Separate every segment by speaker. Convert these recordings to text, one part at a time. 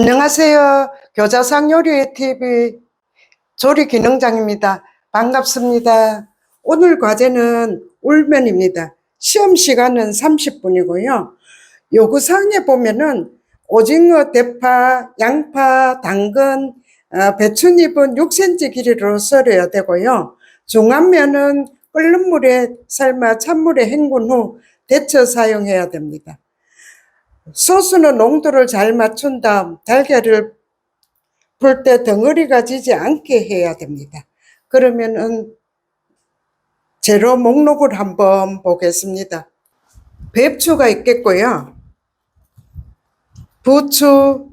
Speaker 1: 안녕하세요. 교자상 요리 TV 조리 기능장입니다. 반갑습니다. 오늘 과제는 울면입니다. 시험 시간은 30분이고요. 요구사항에 보면은 오징어, 대파, 양파, 당근, 어, 배춧잎은 6cm 길이로 썰어야 되고요. 중간면은 끓는 물에 삶아 찬물에 헹군 후 데쳐 사용해야 됩니다. 소스는 농도를 잘 맞춘 다음 달걀을 풀 때 덩어리가 지지 않게 해야 됩니다. 그러면은 재료 목록을 한번 보겠습니다. 배추가 있겠고요. 부추,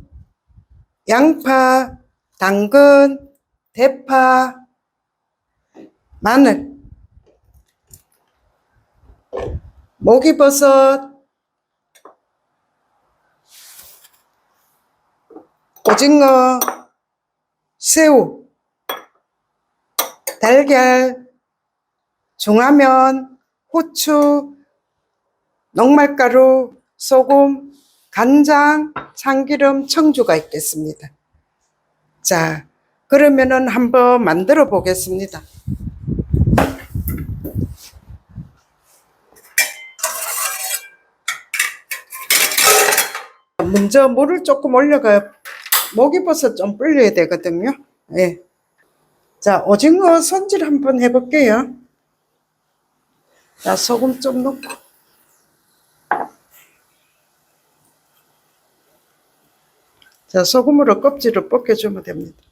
Speaker 1: 양파, 당근, 대파, 마늘, 목이버섯, 오징어, 새우, 달걀, 중화면, 후추, 녹말가루, 소금, 간장, 참기름, 청주가 있겠습니다. 자, 그러면은 한번 만들어 보겠습니다. 먼저 물을 조금 올려가 목이버섯 좀 불려야 되거든요. 예. 자, 오징어 손질 한번 해볼게요. 자, 소금 좀 넣고. 자, 소금으로 껍질을 벗겨주면 됩니다.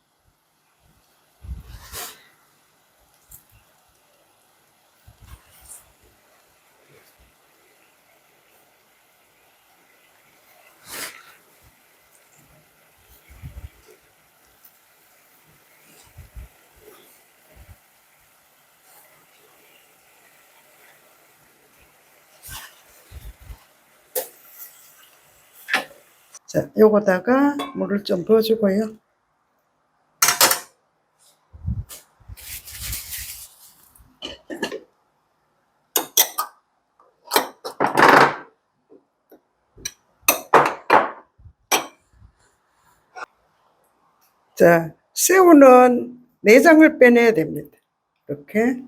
Speaker 1: 자, 요거다가 물을 좀 부어주고요. 자, 새우는 내장을 빼내야 됩니다. 이렇게.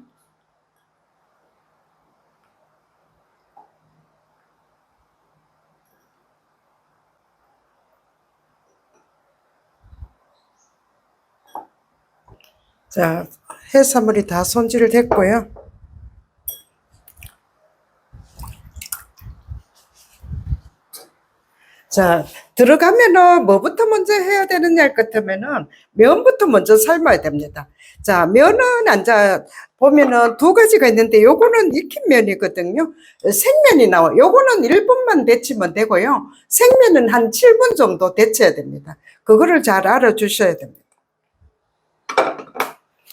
Speaker 1: 자, 해산물이 다 손질됐고요. 자, 들어가면은 뭐부터 먼저 해야 되느냐 같으면은 면부터 먼저 삶아야 됩니다. 자, 면은 앉아 보면은 두 가지가 있는데 요거는 익힌 면이거든요. 생면이 나와. 요거는 1분만 데치면 되고요. 생면은 한 7분 정도 데쳐야 됩니다. 그거를 잘 알아 주셔야 됩니다.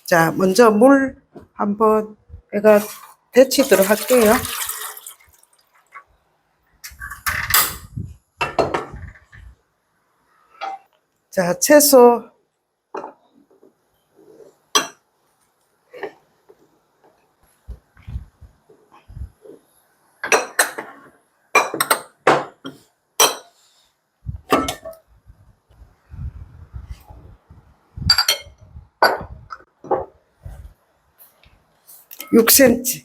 Speaker 1: 자, 먼저 물 한번 제가 데치도록 할게요. 자, 채소. 육센치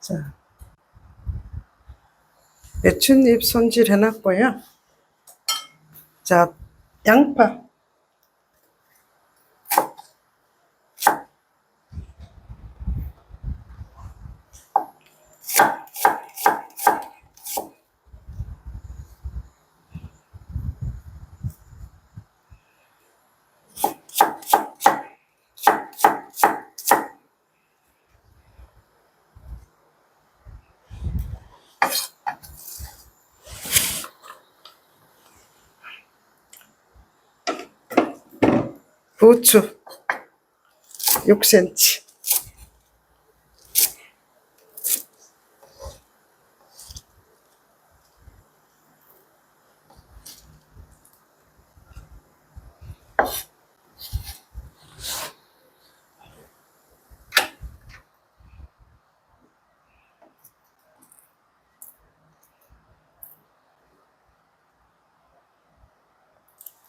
Speaker 1: 자, 배춧잎 손질 해놨고요. 자, 양파. 부추. 6cm.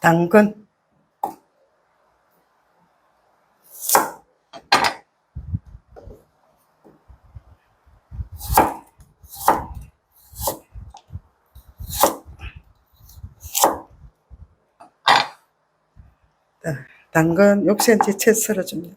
Speaker 1: 당근 자, 당근 6cm 채 썰어줍니다.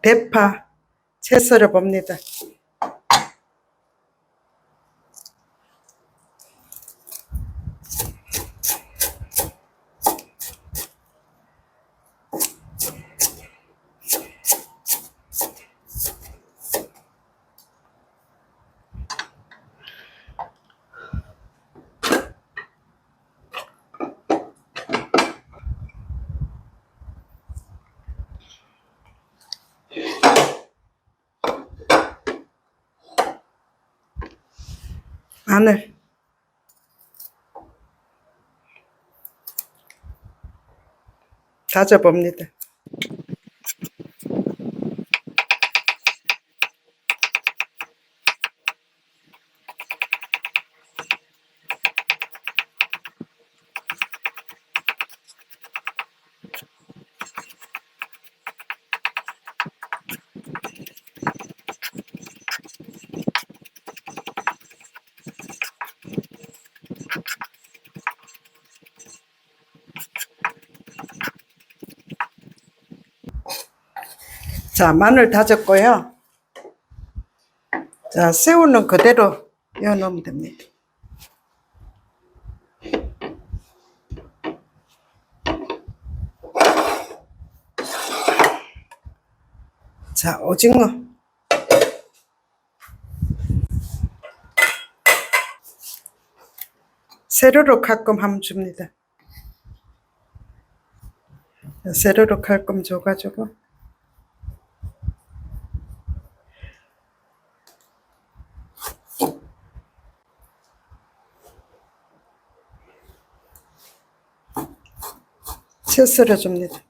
Speaker 1: 대파 채 썰어 봅니다. 마늘 다져봅니다. 자, 마늘 다졌고요. 자, 새우는 그대로 넣어 놓으면 됩니다. 자, 오징어. 세로로 가끔 하면 줍니다. 세로로 가끔 줘가지고 채 썰어 줍니다.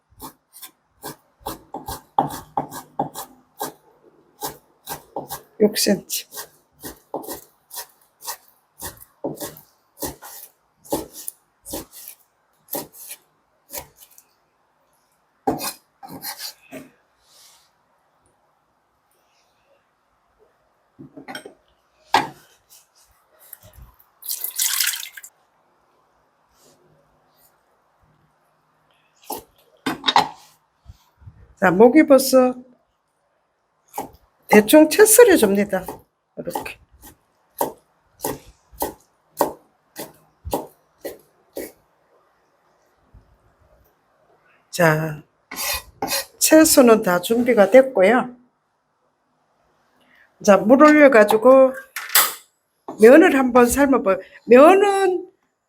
Speaker 1: 육 cm. 자, 목이버섯 대충 채 썰어 줍니다. 이렇게. 자, 채소는 다 준비가 됐고요. 자, 물 올려가지고 면을 한번 삶아봐요. 면은,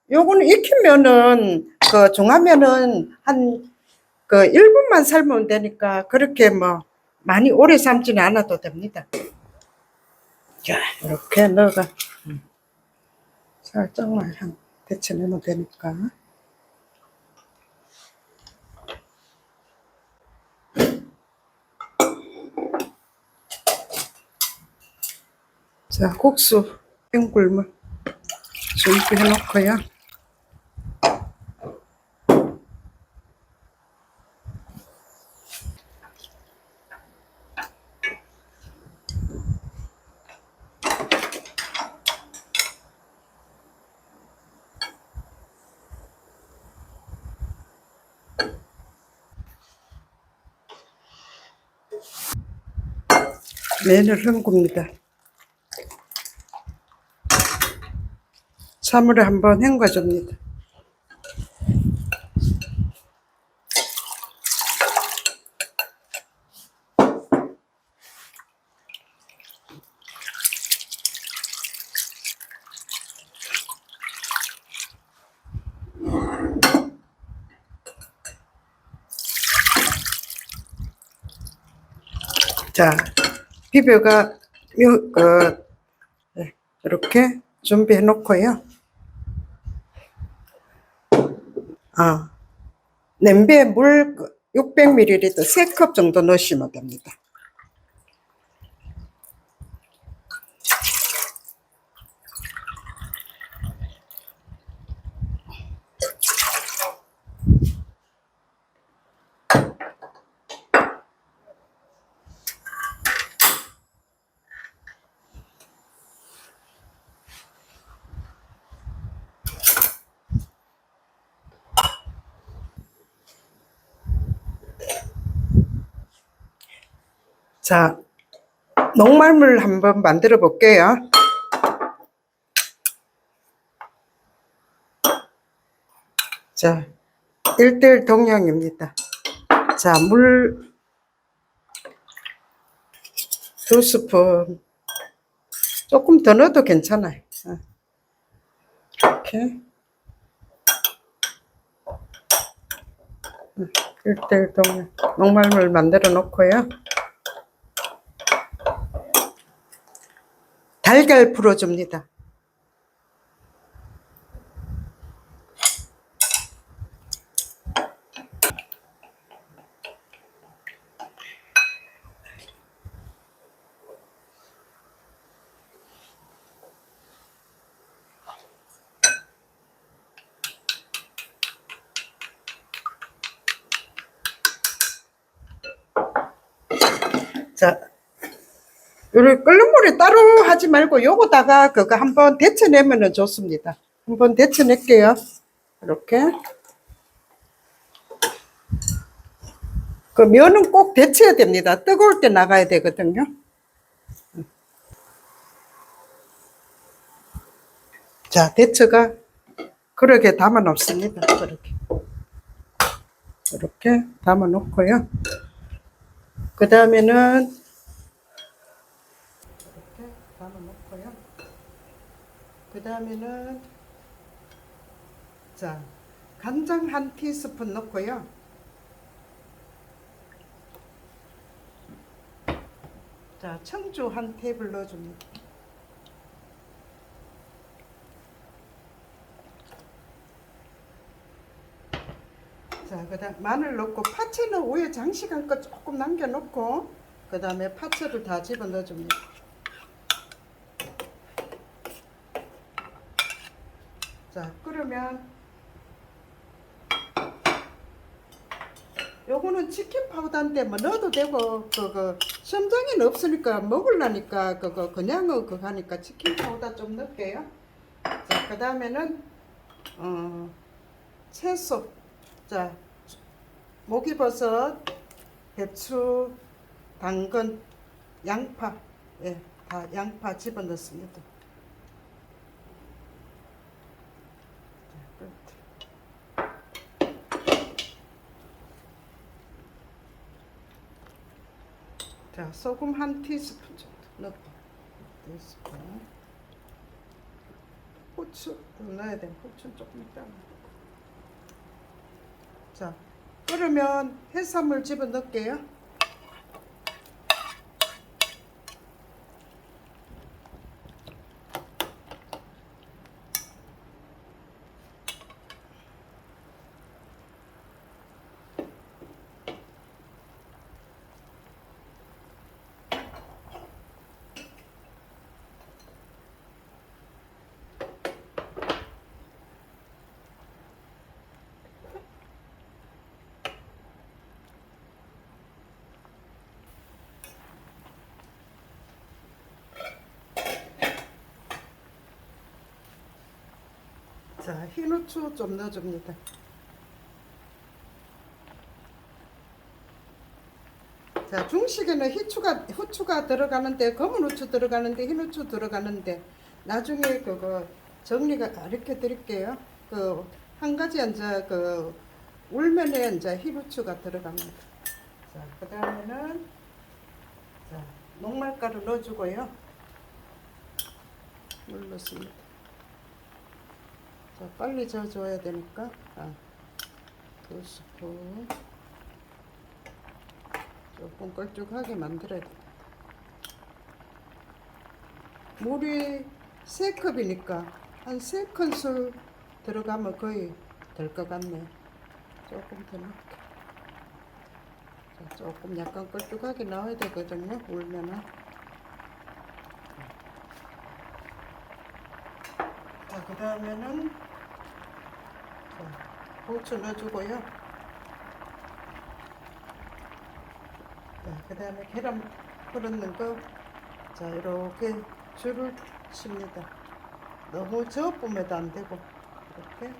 Speaker 1: 요거는 익힌 면은, 그 중화면은 한 그 1분만 삶으면 되니까 그렇게 뭐 많이 오래 삶지는 않아도 됩니다. 자, 이렇게 넣어가 음. 살짝만 한 데쳐내면 되니까. 자, 국수 땡굴물 준비해 놓고요. 매를 한 겁니다. 3물에 한번 헹궈줍니다. 자, 요, 그, 네, 이렇게 준비해 놓고요. 아, 냄비에 물 600ml 3컵 정도 넣으시면 됩니다. 자, 녹말물 한번 만들어 볼게요. 자, 1대1 동량입니다. 자, 물두 스푼. 조금 더 넣어도 괜찮아요. 어. 이렇게. 1대1 동량. 녹말물 만들어 놓고요. 달걀 풀어줍니다. 자, 요리 끓는 물에 따로 하지 말고 요거다가 그거 한번 데쳐내면 좋습니다. 한번 데쳐낼게요. 이렇게. 그 면은 꼭 데쳐야 됩니다. 뜨거울 때 나가야 되거든요. 자, 데쳐가 그렇게 담아 놓습니다. 그렇게. 이렇게 담아 놓고요. 그 다음에는 이렇게 담아 놓고요. 그 다음에는 자 간장 한 티스푼 넣고요. 자 청주 한 테이블 넣어줍니다. 자, 그 다음 마늘 넣고 파채는 위에 장식한 거 조금 남겨 놓고 그 다음에 파채를 다 집어 넣어줍니다. 자, 끓으면 요거는 치킨 파우더인데 뭐 넣어도 되고 그거 시험장에는 없으니까 먹으려니까 그거 그냥은 그거 하니까 치킨 파우더 좀 넣을게요. 자, 그 다음에는 어 채소 자, 목이버섯, 배추, 당근, 양파, 예, 다 양파 집어 넣습니다. 자, 소금 한 티스푼 정도 넣고, 티스푼. 후추 좀 넣어야 돼. 후추 조금 있다. 자, 끓으면 해산물 집어 넣을게요. 자, 흰 후추 좀 넣어줍니다. 자, 중식에는 후추가, 후추가 들어가는데, 검은 후추 들어가는데, 흰 후추 들어가는데, 나중에 그거 정리가 가르쳐 드릴게요. 그, 한 가지 이제 그, 울면에 이제 흰 후추가 들어갑니다. 자, 그 다음에는, 자, 녹말가루 넣어주고요. 물 넣습니다. 자, 빨리 져줘야 되니까 아, 두 스푼 조금 걸쭉하게 만들어야 돼. 물이 세 컵이니까 한세 큰술 들어가면 거의 될 것 같네. 조금 더 넣을게. 자, 조금 약간 걸쭉하게 나와야 되거든요. 울면은. 자, 그 다음에는 고추 넣어주고요. 자, 그 다음에 계란 풀었는 거, 자, 이렇게 줄을 칩니다. 너무 저으면 안 되고, 이렇게.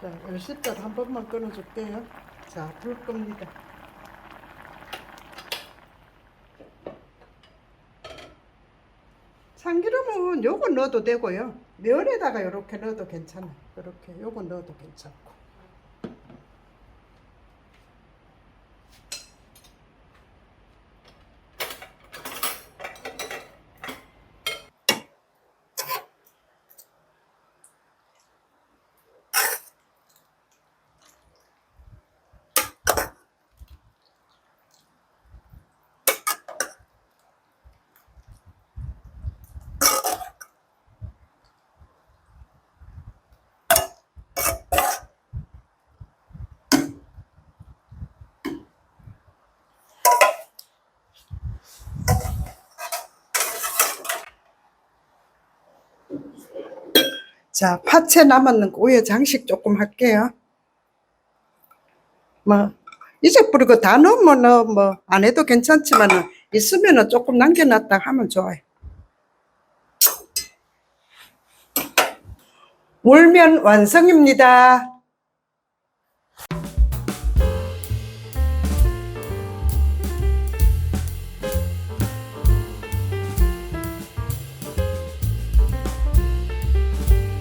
Speaker 1: 자, 열십자 한 번만 끊어줄게요. 자, 불 겁니다. 참기름은 요거 넣어도 되고요. 면에다가 이렇게 넣어도 괜찮아요. 이렇게 요거 넣어도 괜찮고. 자, 파채 남았는 거 우유 장식 조금 할게요. 뭐, 이제 뿌리고 다 넣으면 뭐, 안 해도 괜찮지만, 있으면 조금 남겨놨다 하면 좋아요. 물면 완성입니다.